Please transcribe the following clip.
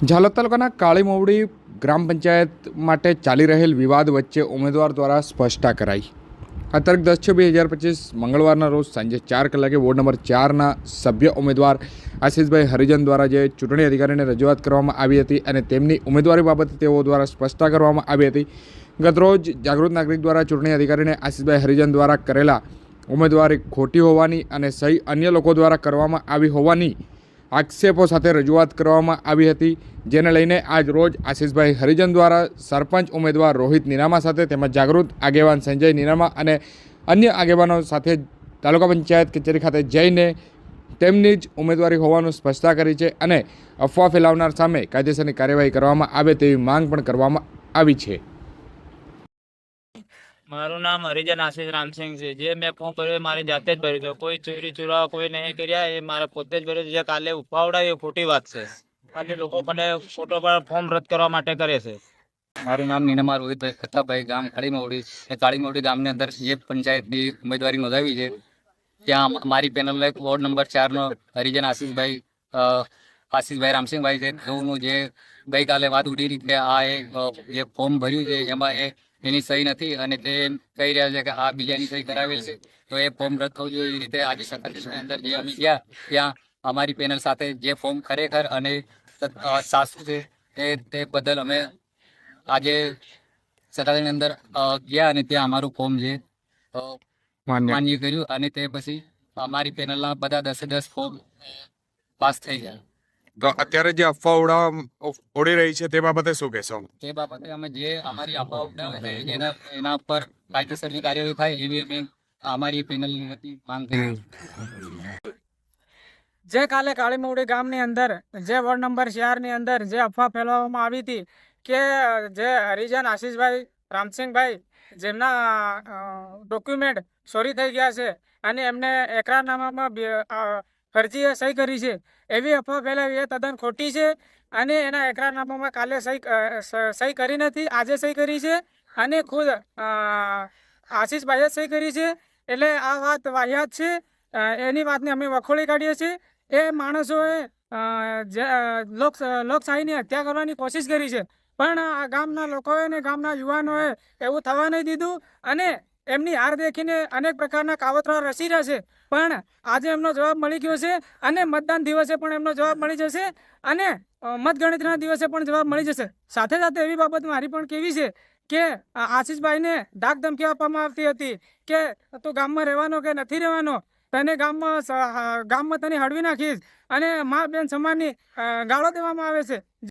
ઝાલોદ તાલુકાના કાળીમોવડી ગ્રામ પંચાયત માટે ચાલી રહેલ વિવાદ વચ્ચે ઉમેદવાર દ્વારા સ્પષ્ટતા કરાઈ. આ દસ છ બે હજાર પચીસ મંગળવારના રોજ સાંજે ચાર કલાકે વોર્ડ નંબર ચારના સભ્ય ઉમેદવાર આશીષભાઈ હરિજન દ્વારા જે ચૂંટણી અધિકારીને રજૂઆત કરવામાં આવી હતી અને તેમની ઉમેદવારી બાબતે તેઓ દ્વારા સ્પષ્ટતા કરવામાં આવી હતી, ગતરોજ જાગૃત નાગરિક દ્વારા ચૂંટણી અધિકારીને આશીષભાઈ હરિજન દ્વારા કરેલા ઉમેદવારી ખોટી હોવાની અને સહી અન્ય લોકો દ્વારા કરવામાં આવી હોવાની આક્ષેપો સાથે રજૂઆત કરવામાં આવી હતી, જેને લઈને આજ રોજ આશીષભાઈ હરિજન દ્વારા સરપંચ ઉમેદવાર રોહિત નિનામા સાથે તેમજ જાગૃત આગેવાન સંજય નિનામા અને અન્ય આગેવાનો સાથે તાલુકા પંચાયત કચેરી ખાતે જઈને તેમની જ ઉમેદવારી હોવાનું સ્પષ્ટતા કરી છે અને અફવા ફેલાવનાર સામે કાયદેસરની કાર્યવાહી કરવામાં આવે તેવી માંગ પણ કરવામાં આવી છે. મારું નામ હરિજન આશીષ રામસિંહ છે. જે મેં ફોન કર્યો મારી જાતે જ ભર્યું છે. કોઈ ચોરી ચોરાવા કોઈ નહીં કર્યા, એ મારે પોતે જ ભર્યું જે કાલે ઉપાવડાય એ ખોટી વાત છે. ખાલી લોકો મને ફોટો પર ફોર્મ રદ કરવા માટે કરે છે. મારું નામ નીનામા રોહિતભાઈ ખત્તાભાઈ ગામ કાળીમોવડી એ કાળીમોવડી ગામની અંદર જે પંચાયતની ઉમેદવારી નોંધાવી છે, ત્યાં મારી પેનલનો એક વોર્ડ નંબર ચારનો હરિજન આશીષભાઈ આશીષભાઈ રામસિંહભાઈ છે. તેઓનું જે ગઈકાલે વાત ઉડી રહી કે આ એ જે ફોર્મ ભર્યું છે, એમાં એ એની સહી નથી અને તે કહી રહ્યા છે કે આ બીજાની સહી કરાવેલ છે. તો એ ફોર્મ રદ થવું જોઈએ. એ રીતે આજે સત્તાધીશની અંદર જે અમે ગયા ત્યાં અમારી પેનલ સાથે જે ફોર્મ ખરેખર અને સાસુ છે તે તે બદલ અમે આજે સત્તાધીશની અંદર ગયા અને ત્યાં અમારું ફોર્મ છે માન્ય. માન્ય કર્યું અને તે પછી અમારી પેનલના બધા દસે દસ ફોર્મ પાસ થઈ ગયા. તો અત્યારે જે અફવા ઉડા ઉડી રહી છે તે બાબતે શું કહેશો? તે બાબતે અમે જે અમારી અફવા ઉડાવે એના એના પર કાયદેસરની કાર્યવાહી થાય એવી અમે અમારી પેનલની વતી માંગ કરી જે કાલે કાળીમુડી ગામની અંદર જે વોર્ડ નંબર ચારની અંદર જે અફવા ફેલાવવામાં આવી હતી કે જે હરિજન આશીષભાઈ રામસિંહભાઈ જેમના ડોક્યુમેન્ટ ચોરી થઈ ગયા છે અને એમને એકરારનામામાં ફરજીએ સહી કરી છે. એવી અફવા ફેલાવી એ તદ્દન ખોટી છે અને એના એકરારનામામાં કાલે સહી સહી કરી નથી, આજે સહી કરી છે અને ખુદ આશીષભાઈએ સહી કરી છે. એટલે આ વાત વાહિયાત છે. એની વાતને અમે વખોળી કાઢીએ છીએ. એ માણસોએ લોકશાહીની હત્યા કરવાની કોશિશ કરી છે. પણ આ ગામના લોકોએ ને ગામના યુવાનોએ એવું થવા નહીં દીધું અને એમની હાર દેખીને અનેક પ્રકારના કાવતરા રસી રહ્યા છે. પણ આજે એમનો જવાબ મળી ગયો છે અને મતદાન દિવસે પણ એમનો જવાબ મળી જશે અને મતગણતરીના દિવસે પણ જવાબ મળી જશે. સાથે સાથે એવી બાબત મારી પણ કેવી છે કે આશીષભાઈને ડાક ધમકી આપવામાં આવતી હતી કે, તું ગામમાં રહેવાનો કે નથી રહેવાનો? તને ગામમાં ગામમાં તને હળવી નાખીશ અને મા, બેન સમાનની ગાળો દેવામાં આવે છે.